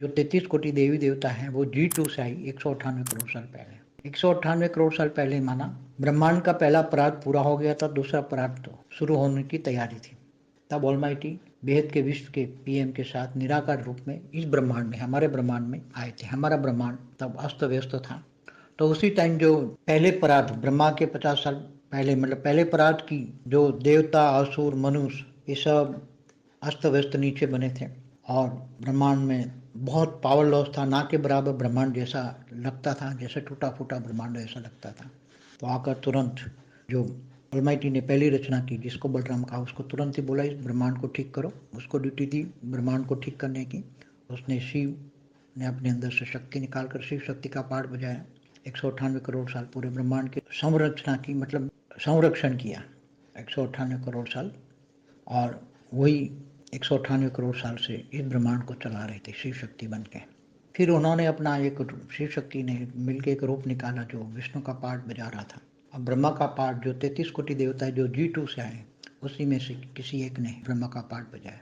जो तैतीस कोटि देवी देवता हैं, वो जी टू से आई, एक सौ अट्ठानवे करोड़ साल पहले। एक सौ अट्ठानवे करोड़ साल पहले माना, ब्रह्मांड का पहला अपराध पूरा हो गया था, दूसरा अपराध तो शुरू होने की तैयारी थी। तब ऑलमाइटी बेहद के विश्व के पीएम के साथ निराकार रूप में इस ब्रह्मांड में, हमारे ब्रह्मांड में आए थे। हमारा ब्रह्मांड तब अस्त व्यस्त था। तो उसी टाइम जो पहले पराध ब्रह्मा के पचास साल पहले मतलब पहले पराध की जो देवता, असुर, मनुष्य, ये सब अस्त व्यस्त नीचे बने थे और ब्रह्मांड में बहुत पावर लॉस था, ना के बराबर ब्रह्मांड जैसा लगता था, जैसे टूटा फूटा ब्रह्मांड ऐसा लगता था। तो आकर तुरंत जो अलमाइटी ने पहली रचना की, जिसको बलराम कहा, उसको तुरंत ही बोला, इस ब्रह्मांड को ठीक करो। उसको ड्यूटी दी ब्रह्मांड को ठीक करने की। उसने शिव ने अपने अंदर से शक्ति निकाल कर शिव शक्ति का पाठ बजाया। एक सौ अट्ठानवे करोड़ साल पूरे ब्रह्मांड की संरचना की मतलब संरक्षण किया। एक सौ अट्ठानवे करोड़ साल। और वही एक सौ अट्ठानवे करोड़ साल से इस ब्रह्मांड को चला रहे थे, शिव शक्ति बन के। फिर उन्होंने अपना एक शिव शक्ति ने मिलके एक रूप निकाला जो विष्णु का पाठ बजा रहा था। अब ब्रह्मा का पाठ जो तैतीस कोटि देवता है, जो जी टू से आए उसी में से किसी एक ने ब्रह्मा का पाठ बजाया।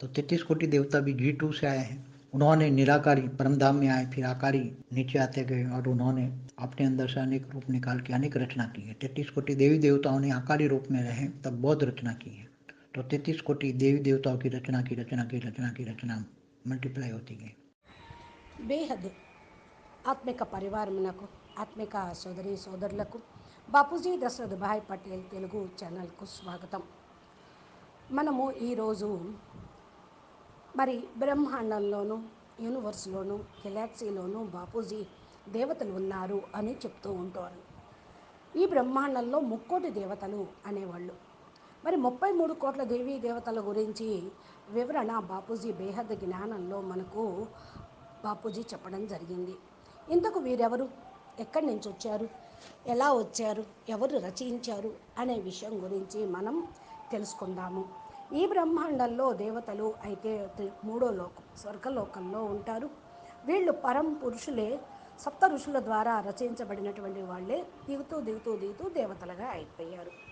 तो तैतीस कोटि देवता भी जी टू से आए हैं। उन्होंने निराकारी, परमधाम में आए, फिर आकारी नीचे आते गए और उन्होंने अपने अंदर से अनेक रूप निकाल के अनेक रचना की है। तैतीस कोटि देवी देवताओं ने आकारी रूप में रहे, तब बहुत रचना की है। तो तैतीस कोटि देवी देवताओं की रचना की रचना की रचना की रचना मल्टीप्लाई होती गई బేహద్ ఆత్మిక పరివారమునకు ఆత్మిక సోదరి సోదరులకు బాపూజీ దశరథ్ భాయ్ పటేల్ తెలుగు ఛానల్కు స్వాగతం మనము ఈరోజు మరి బ్రహ్మాండంలోను యూనివర్స్లోను గెలాక్సీలోను బాపూజీ దేవతలు ఉన్నారు అని చెప్తూ ఉంటారు ఈ బ్రహ్మాండంలో ముక్కోటి దేవతలు అనేవాళ్ళు మరి ముప్పై మూడు కోట్ల దేవీ దేవతల గురించి వివరణ బాపూజీ బేహద్ జ్ఞానంలో మనకు బాపూజీ చెప్పడం జరిగింది. ఇంతకు వీరెవరు? ఎక్కడి నుంచి వచ్చారు? ఎలా వచ్చారు? ఎవరు రచించారు? అనే విషయం గురించి మనం తెలుసుకుందాము. ఈ బ్రహ్మాండంలో దేవతలు అయితే మూడో లోకం స్వర్గలోకంలో ఉంటారు. వీళ్ళు పరం పురుషులే సప్త ఋషుల ద్వారా రచించబడినటువంటి వాళ్ళే. దిగుతూ దిగుతూ దిగుతూ దేవతలుగా అయిపోయారు.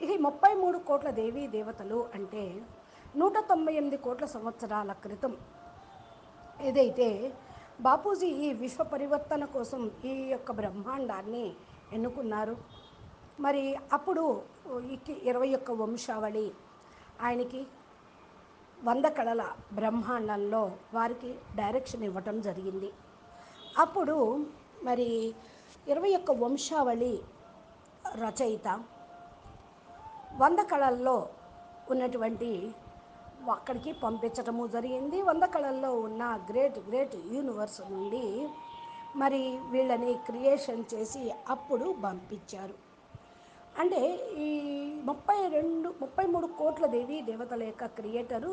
ఇక ఈ ముప్పై మూడు కోట్ల దేవీ దేవతలు అంటే నూట తొంభై ఎనిమిది కోట్ల సంవత్సరాల క్రితం. ఏదైతే బాపూజీ ఈ విశ్వ పరివర్తన కోసం ఈ యొక్క బ్రహ్మాండాన్ని ఎన్నుకున్నారు మరి అప్పుడు ఈ ఇరవై ఒక్క వంశావళి ఆయనకి వంద కళల బ్రహ్మాండంలో వారికి డైరెక్షన్ ఇవ్వటం జరిగింది. అప్పుడు మరి ఇరవై ఒక్క వంశావళి రచయిత వంద కళల్లో ఉన్నటువంటి అక్కడికి పంపించటము జరిగింది. వంద కళల్లో ఉన్న గ్రేట్ గ్రేట్ యూనివర్స్ నుండి మరి వీళ్ళని క్రియేషన్ చేసి అప్పుడు పంపించారు. అంటే ఈ ముప్పై రెండు ముప్పై మూడు కోట్ల దేవి దేవతల యొక్క క్రియేటరు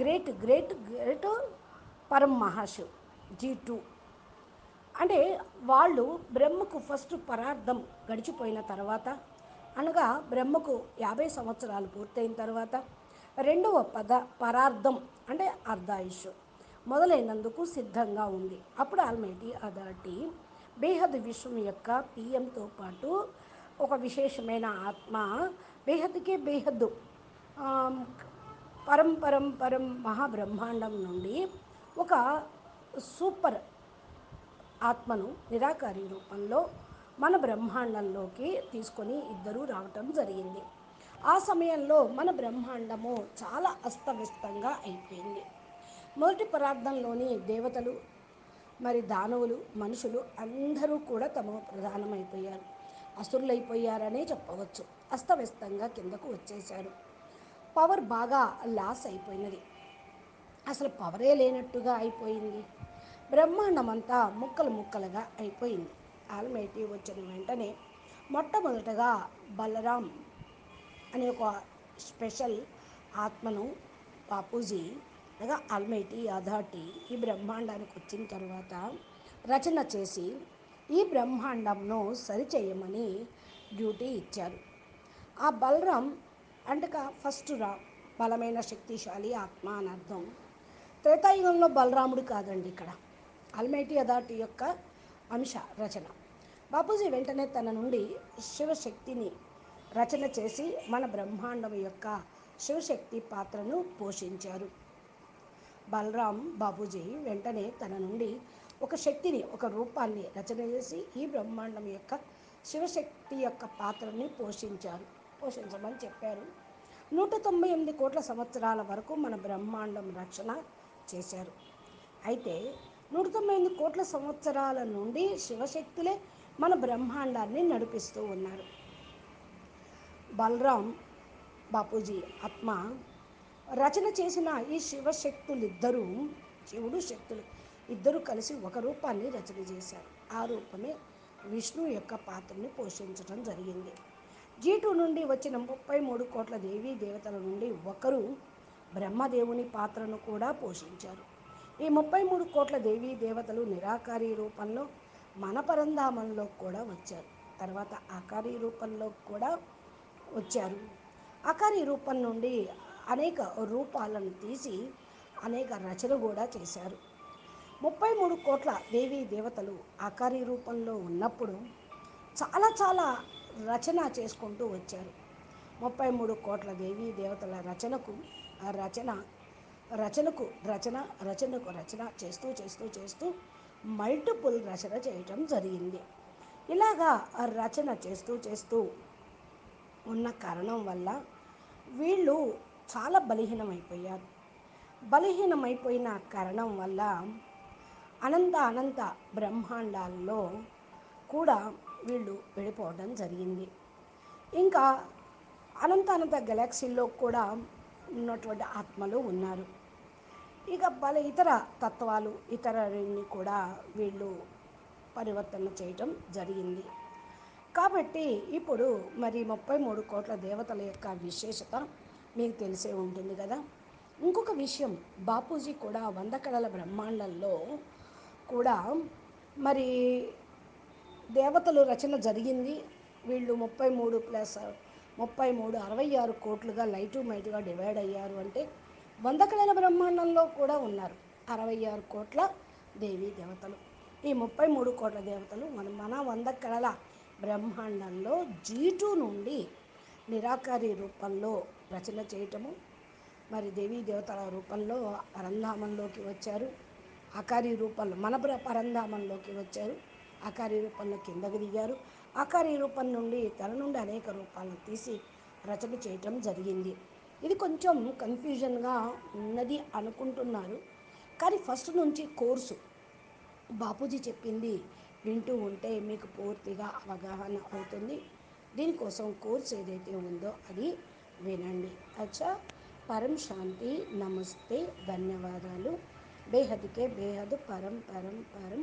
గ్రేట్ గ్రేట్ గ్రేట్ పరం మహాశివ్ జీ టూ. అంటే వాళ్ళు బ్రహ్మకు ఫస్ట్ పరార్థం గడిచిపోయిన తర్వాత అనగా బ్రహ్మకు యాభై సంవత్సరాలు పూర్తయిన తర్వాత రెండవ పద పరార్థం అంటే అర్ధాయుష్ మొదలైనందుకు సిద్ధంగా ఉంది. అప్పుడు ఆల్మైటీ అథారిటీ బేహద్ విశ్వం యొక్క పిఎంతో పాటు ఒక విశేషమైన ఆత్మ బేహద్కే బేహద్దు పరంపరం పరం మహాబ్రహ్మాండం నుండి ఒక సూపర్ ఆత్మను నిరాకారి రూపంలో మన బ్రహ్మాండంలోకి తీసుకొని ఇద్దరూ రావటం జరిగింది. ఆ సమయంలో మన బ్రహ్మాండము చాలా అస్తవ్యస్తంగా అయిపోయింది. మొదటి పరార్థంలోని దేవతలు మరి దానవులు మనుషులు అందరూ కూడా తమ ప్రధానమైపోయారు. అసురులైపోయారనే చెప్పవచ్చు. అస్తవ్యస్తంగా కిందకు వచ్చేశారు. పవర్ బాగా లాస్ అయిపోయినది. అసలు పవరే లేనట్టుగా అయిపోయింది. బ్రహ్మాండమంతా ముక్కలు ముక్కలుగా అయిపోయింది. ఆల్మైటీ వచ్చిన వెంటనే మొట్టమొదటగా బలరాం అనే ఒక స్పెషల్ ఆత్మను బాపూజీ అనగా ఆల్మైటీ అథారిటీ ఈ బ్రహ్మాండానికి వచ్చిన తర్వాత రచన చేసి ఈ బ్రహ్మాండంను సరిచేయమని డ్యూటీ ఇచ్చారు. ఆ బలరాం అంటక ఫస్ట్ రా బలమైన శక్తిశాలి ఆత్మ అని అర్థం. త్రేతాయుగంలో బలరాముడు కాదండి ఇక్కడ. అల్మైటీ అథారిటీ యొక్క అంశ రచన. బాపూజీ వెంటనే తన నుండి శివశక్తిని రచన చేసి మన బ్రహ్మాండం యొక్క శివశక్తి పాత్రను పోషించారు. బలరాం బాపూజీ వెంటనే తన నుండి ఒక శక్తిని ఒక రూపాన్ని రచన చేసి ఈ బ్రహ్మాండం యొక్క శివశక్తి యొక్క పాత్రని పోషించారు. పోషించమని చెప్పారు. నూట తొంభై ఎనిమిది కోట్ల సంవత్సరాల వరకు మన బ్రహ్మాండం రక్షణ చేశారు. అయితే నూట తొంభై ఎనిమిది కోట్ల సంవత్సరాల నుండి శివశక్తులే మన బ్రహ్మాండాన్ని నడిపిస్తూ ఉన్నారు. బలరాం బాపూజీ ఆత్మ రచన చేసిన ఈ శివశక్తులిద్దరూ శివుడు శక్తులు. ఇద్దరు కలిసి ఒక రూపాన్ని రచన చేశారు. ఆ రూపమే విష్ణు యొక్క పాత్రని పోషించడం జరిగింది. జీటు నుండి వచ్చిన ముప్పై మూడు కోట్ల దేవీ దేవతల నుండి ఒకరు బ్రహ్మదేవుని పాత్రను కూడా పోషించారు. ఈ ముప్పై మూడు కోట్ల దేవీ దేవతలు నిరాకారి రూపంలో మన పరంధామంలో కూడా వచ్చారు. తర్వాత ఆకారి రూపంలో కూడా వచ్చారు. ఆకారి రూపం నుండి అనేక రూపాలను తీసి అనేక రచనలు కూడా చేశారు. ముప్పై మూడు కోట్ల దేవీ దేవతలు ఆకారి రూపంలో ఉన్నప్పుడు చాలా చాలా రచన చేసుకుంటూ వచ్చారు. ముప్పై మూడు కోట్ల దేవీ దేవతల రచనకు ఆ రచన రచనకు రచన రచనకు రచన చేస్తూ చేస్తూ చేస్తూ మల్టిపుల్ రచన చేయటం జరిగింది. ఇలాగా ఆ రచన చేస్తూ చేస్తూ ఉన్న కారణం వల్ల వీళ్ళు చాలా బలహీనమైపోయారు. బలహీనమైపోయిన కారణం వల్ల అనంత అనంత బ్రహ్మాండాల్లో కూడా వీళ్ళు వెళ్ళిపోవడం జరిగింది. ఇంకా అనంత అనంత గెలాక్సీల్లో కూడా ఉన్నటువంటి ఆత్మలు ఉన్నారు. ఇక పలు ఇతర తత్వాలు ఇతరులని కూడా వీళ్ళు పరివర్తన చేయటం జరిగింది. కాబట్టి ఇప్పుడు మరి ముప్పై మూడు కోట్ల దేవతల యొక్క విశేషత మీకు తెలిసే ఉంటుంది కదా. ఇంకొక విషయం బాపూజీ కూడా వంద కళల బ్రహ్మాండంలో కూడా మరి దేవతలు రచన జరిగింది. వీళ్ళు ముప్పై మూడు ప్లస్ ముప్పై మూడు అరవై ఆరు కోట్లుగా లైటు మైటుగా డివైడ్ అయ్యారు అంటే వంద కళల బ్రహ్మాండంలో కూడా ఉన్నారు. అరవై ఆరు కోట్ల దేవీ దేవతలు. ఈ ముప్పై మూడు కోట్ల దేవతలు మన మన వంద కళల బ్రహ్మాండంలో జీటు నుండి నిరాకారి రూపంలో రచన చేయటము మరి దేవీ దేవతల రూపంలో పరంధామంలోకి వచ్చారు. అకారి రూపంలో మన పరంధామంలోకి వచ్చారు. అకారి రూపంలో కిందకు దిగారు. ఆకారి రూపం నుండి తన నుండి అనేక రూపాలను తీసి రచన చేయటం జరిగింది. ఇది కొంచెం కన్ఫ్యూజన్గా ఉన్నది అనుకుంటున్నారు. కానీ ఫస్ట్ నుంచి కోర్సు బాపూజీ చెప్పింది వింటూ ఉంటే మీకు పూర్తిగా అవగాహన అవుతుంది. దీనికోసం కోర్స్ ఏదైతే ఉందో అది వినండి. అచ్చా పరం శాంతి నమస్తే ధన్యవాదాలు. బేహద్కే బేహద్ పరం పరం పరం.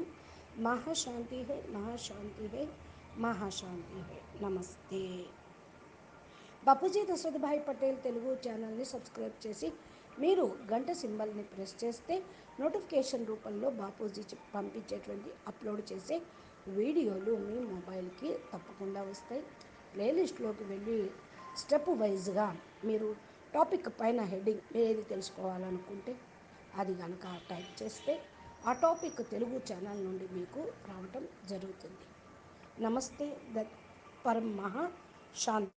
మహాశాంతి హే మహాశాంతి హే. మహాశాంతి. నమస్తే. బాపూజీ దశరథభాయ్ పటేల్ తెలుగు ఛానల్ని సబ్స్క్రైబ్ చేసి మీరు గంట సింబల్ని ప్రెస్ చేస్తే నోటిఫికేషన్ రూపంలో బాపూజీ పంపించేటువంటి అప్లోడ్ చేసే వీడియోలు మీ మొబైల్కి తప్పకుండా వస్తాయి. ప్లేలిస్ట్లోకి వెళ్ళి స్టెప్ వైజ్గా మీరు టాపిక్ పైన హెడ్డింగ్ ఏది తెలుసుకోవాలనుకుంటే అది కనుక టైప్ చేస్తే ఆ టాపిక్ తెలుగు ఛానల్ నుండి మీకు రావటం జరుగుతుంది. నమస్తే ద పరం మహా శాంతి